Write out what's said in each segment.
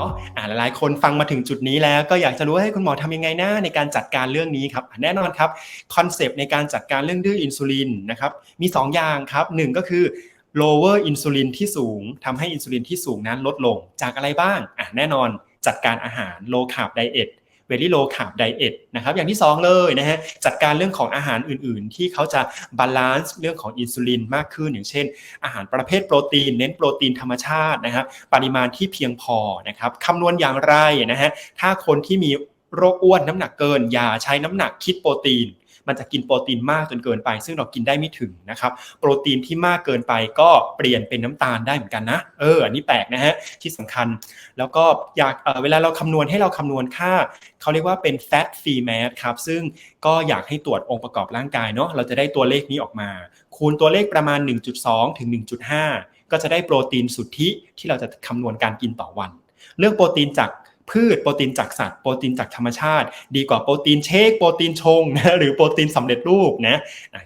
เนาะอ่าหลายๆ คนฟังมาถึงจุดนี้แล้ว ก็อยากจะรู้ว่าให้คุณหมอทำยังไงนะในการจัดการเรื่องนี้ครับแน่นอนครับคอนเซปต์ในการจัดการเรื่องดื้ออินซูลินนะครับมี 2 อย่างครับหนึ่งก็คือ lower อินซูลินที่สูงทำให้อินซูลินที่สูงนั้นลดลงจากอะไรบ้างอะแน่นอนจัดการอาหาร low carb diet very low carb diet นะครับอย่างที่ 2 เลยนะฮะจัดการเรื่องของอาหารอื่นๆ ที่เขาจะบาลานซ์เรื่องของอินซูลินมากขึ้นอย่างเช่น อาหารประเภทโปรตีน เน้นโปรตีนธรรมชาตินะครับปริมาณที่เพียงพอนะครับคำนวณอย่างไรนะฮะถ้าคนที่มีโรคอ้วนน้ำหนักเกิน อย่าใช้น้ำหนักคิดโปรตีน มันจะกินโปรตีนมากจนเกินไป ซึ่งเรากินได้ไม่ถึงนะครับโปรตีนที่มากเกินไปก็เปลี่ยนเป็นน้ำตาลได้เหมือนกันนะเอออันนี้แปลกนะฮะที่สำคัญ แล้วก็อยากเเวลาเราคำนวณให้เราคำนวณค่าเขาเรียกว่าเป็น fat free mass ครับซึ่งก็อยากให้ตรวจองค์ประกอบร่างกายเนาะเราจะได้ตัวเลขนี้ออกมา คูณตัวเลขประมาณ 1.2 ถึง 1.5 ก็จะได้โปรตีนสุทธิที่เราจะคำนวณการกินต่อวัน เลือกโปรตีนจาก พืชโปรตีนจากสัตว์โปรตีนจากธรรมชาติ ดีกว่าโปรตีนเชคโปรตีนชงนะหรือโปรตีนสำเร็จรูปนะ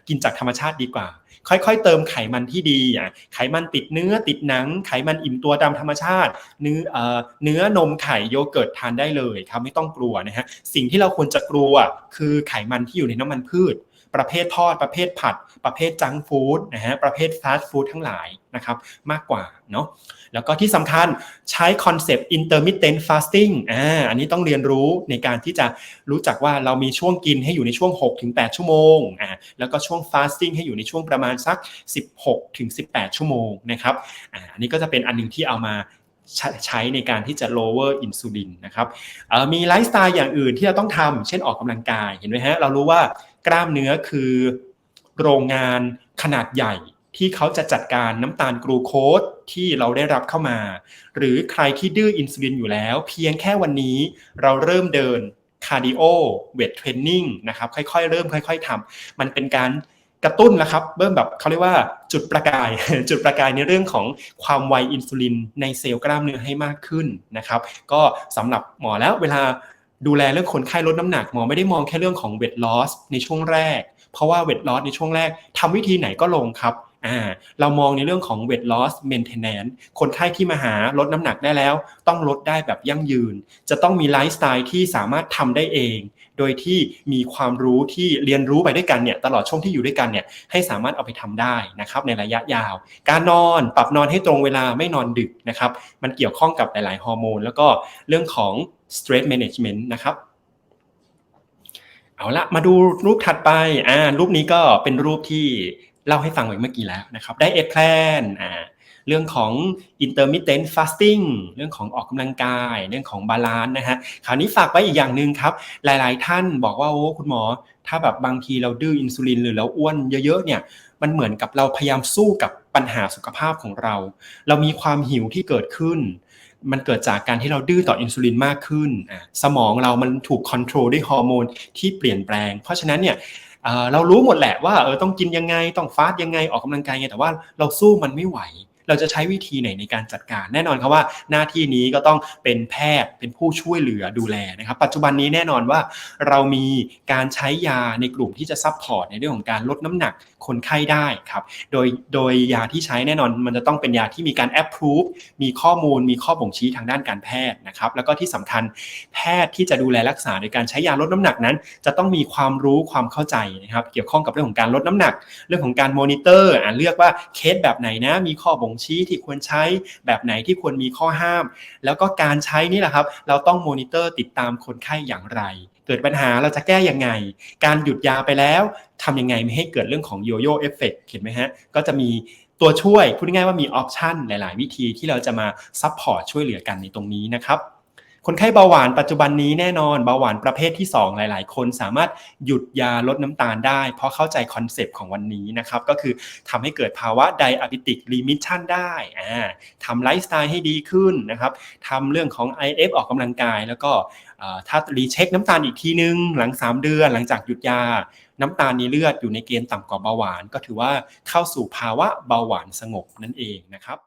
กินจากธรรมชาติดีกว่า ค่อยๆ เติมไขมันที่ดีอะไขมันติดเนื้อติดหนัง ไขมันอิ่มตัวตามธรรมชาติ เนื้อเอ่อเนื้อนมไข่โยเกิร์ตทานได้เลยครับไม่ต้องกลัวนะฮะสิ่งที่เราควรจะกลัวคือไขมันที่อยู่ในน้ำมันพืช ประเภททอดประเภทผัด ประเภทจังฟู้ดนะฮะประเภทฟาสต์ฟู้ดทั้งหลายนะครับมากกว่าเนาะแล้วก็ที่สำคัญใช้คอนเซปต์ intermittent fasting อ่าอันนี้ต้องเรียนรู้ในการที่จะรู้จักว่าเรามีช่วงกินให้อยู่ในช่วง 6-8 ชั่วโมงอ่าแล้วก็ช่วง fasting ให้อยู่ในช่วงประมาณสัก 16-18 ชั่วโมงนะครับอ่าอันนี้ก็จะเป็นอันหนึงที่เอามาใช้ในการที่จะ lower insulin นนะครับมีไลฟ์สไตล์อย่างอื่นที่เราต้องทำเช่นออกกำลังกายเห็นไหมฮะเรารู้ว่า กล้ามเนื้อคือโรงงานขนาดใหญ่ที่เขาจะจัดการน้ำตาลกรูโคสที่เราได้รับเข้ามา หรือใครที่ดื้ออินซูลินอยู่แล้ว เพียงแค่วันนี้เราเริ่มเดินคาร์ดิโอเวทเทรนนิ่งนะครับค่อยๆ เริ่มค่อย ๆทำมันเป็นการกระตุ้นแล้วครับเริ่มแบบเขาเรียกว่าจุดประกาย จุดประกายในเรื่องของความไวอินซูลินในเซลล์กล้ามเนื้อให้มากขึ้นนะครับ ก็สำหรับหมอแล้วเวลา ดูแลเรื่องคนไข้ลดน้ำหนักหมอไม่ได้มองแค่เรื่องของเวทลอสในช่วงแรก เพราะว่าเวทลอสในช่วงแรกทำวิธีไหนก็ลงครับ อ่าเรามองในเรื่องของ weight loss maintenance คนไข้ที่มาหาลดน้ำหนักได้แล้ว ต้องลดได้แบบยั่งยืน จะต้องมีไลฟ์สไตล์ที่สามารถทำได้เอง โดยที่มีความรู้ที่เรียนรู้ไปด้วยกันเนี่ยตลอดช่วงที่อยู่ด้วยกันเนี่ยให้สามารถเอาไปทำได้นะครับในระยะยาว การนอนปรับนอนให้ตรงเวลาไม่นอนดึกนะครับมันเกี่ยวข้องกับหลาย ๆ ฮอร์โมน แล้วก็เรื่องของ stress management นะครับเอาละมาดูรูปถัดไปอ่ารูปนี้ก็เป็นรูปที่ เล่าให้ฟังไว้เมื่อกี้แล้วนะครับได้เอแพลนอ่าเรื่องของ intermittent fasting เรื่องของออกกำลังกาย เรื่องของบาลานซ์นะฮะคราวนี้ฝากไว้อีกอย่างหนึ่งครับ หลาย ๆ ท่านบอกว่าโอ้คุณหมอ ถ้าแบบบางทีเราดื้ออินซูลินหรือเราอ้วนเยอะ ๆ เนี่ย มันเหมือนกับเราพยายามสู้กับปัญหาสุขภาพของเรา เรามีความหิวที่เกิดขึ้น มันเกิดจากการที่เราดื้อต่ออินซูลินมากขึ้น สมองเรามันถูกคอนโทรลด้วยฮอร์โมนที่เปลี่ยนแปลง เพราะฉะนั้นเนี่ย เรารู้หมดแหละว่าเออต้องกินยังไงต้องฟาสต์ยังไงออกกำลังกายยังไงแต่ว่าเราสู้มันไม่ไหว เราจะใช้วิธีไหนในการจัดการ แน่นอนครับว่าหน้าที่นี้ก็ต้องเป็นแพทย์เป็นผู้ช่วยเหลือดูแลนะครับ ปัจจุบันนี้แน่นอนว่าเรามีการใช้ยาในกลุ่มที่จะซัพพอร์ตในเรื่องของการลดน้ำหนักคนไข้ได้ครับ โดยโดยยาที่ใช้แน่นอนมันจะต้องเป็นยาที่มีการแอปพรูฟมีข้อมูลมีข้อบ่งชี้ทางด้านการแพทย์นะครับ แล้วก็ที่สำคัญแพทย์ที่จะดูแลรักษาโดยการใช้ยาลดน้ำหนักนั้น จะต้องมีความรู้ความเข้าใจนะครับ เกี่ยวข้องกับเรื่องของการลดน้ำหนัก เรื่องของการมอนิเตอร์อ่าเลือกว่าเคสแบบไหนนะมีข้อบ่งชี้ที่ควรใช้แบบไหนที่ควรมีข้อห้าม แล้วก็การใช้นี่แหละครับ เราต้องมอนิเตอร์ติดตามคนไข้อย่างไร เกิดปัญหาเราจะแก้ยังไง การหยุดยาไปแล้วทำยังไงไม่ให้เกิดเรื่องของโยโย่เอฟเฟกเห็นไหมฮะก็จะมีตัวช่วยพูดง่ายๆว่ามีออปชันหลาย ๆ วิธีที่เราจะมาซัพพอร์ตช่วยเหลือกันในตรงนี้นะครับ คนไข้เบาหวานปัจจุบันนี้แน่นอนเบาหวานประเภทที่ 2 หลาย ๆ คนสามารถหยุดยาลดน้ำตาลได้ เพราะเข้าใจคอนเซปต์ของวันนี้นะครับ ก็คือทำให้เกิดภาวะไดอะบิติกรีมิชชันได้อ่าทำไลฟ์สไตล์ให้ดีขึ้นนะครับทำเรื่องของ IF ออกกำลังกาย แล้วก็ถ้ารีเช็คน้ำตาลอีกทีนึง หลัง 3 เดือนหลังจากหยุดยาน้ำตาลในเลือดอยู่ในเกณฑ์ต่ำกว่าเบาหวาน ก็ถือว่าเข้าสู่ภาวะเบาหวานสงบนั่นเองนะครับ